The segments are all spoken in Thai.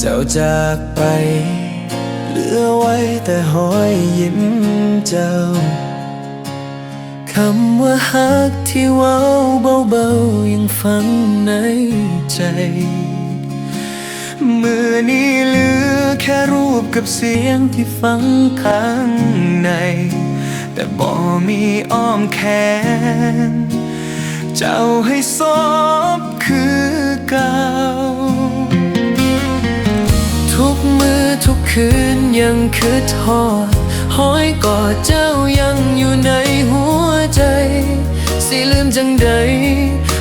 เจ้าจากไป เหลือไว้แต่หอยยิ้มเจ้า คำว่าฮักที่เว้าเบาๆยังฝังในใจมือนี้เหลือแค่รูปกับเสียงที่ฝังข้างใน แต่บ่มีอ้อมแขน เจ้าให้ซอบคือเก่า ทุกมือทุกคืนยังคืดทอดหอยกอดเจ้ายังอยู่ในหัวใจ สิลืมจังใด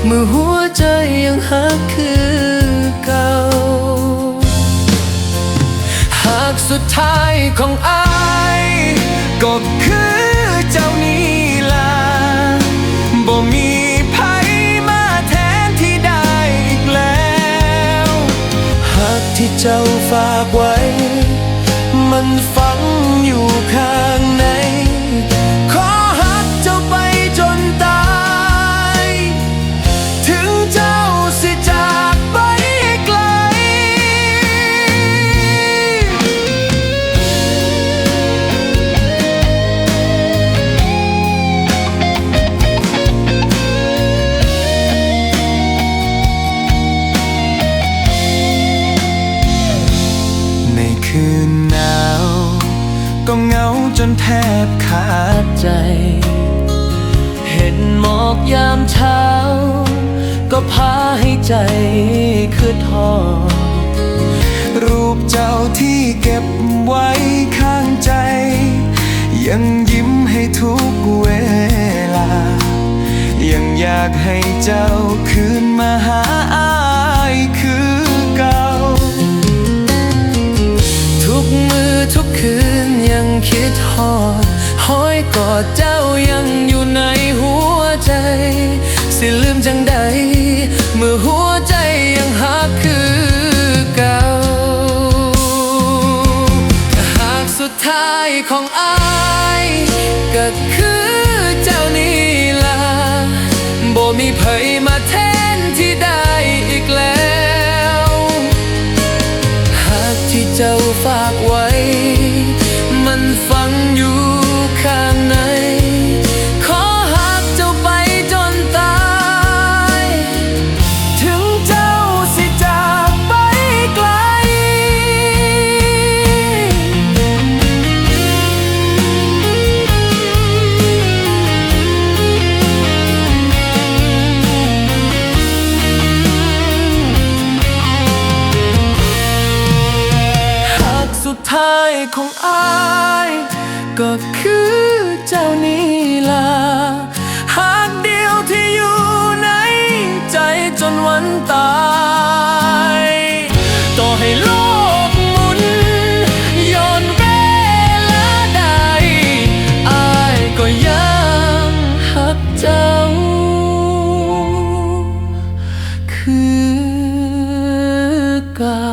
เมื่อหัวใจยังหักคือเก่า หากสุดท้ายของอายก็คือ เจ้าฝากไว้ มันฝังอยู่ข้าง บขาดใจ เห็นหมอกยามเช้า ก็พาให้ใจคือทอรูปเจ้าที่เก็บไว้ข้างใจ ยังยิ้มให้ทุกเวลา ยังอยากให้เจ้าคืนมาหา อยกอดเจ้ายังอยู่ในหัวใจ สิลืมจังใด เมื่อหัวใจยังหักคือเก่าหากสุดท้ายของอายก็คือเจ้านี่ล่ะบ่มีไผ ท้ายของอาย ก็คือเจ้านี่ล่ะหากเดียวที่อยู่ในใจจนวันตายต่อให้โลกหมุนย้อนเวลาใดอายก็ยังหักเจ้า คือเก่า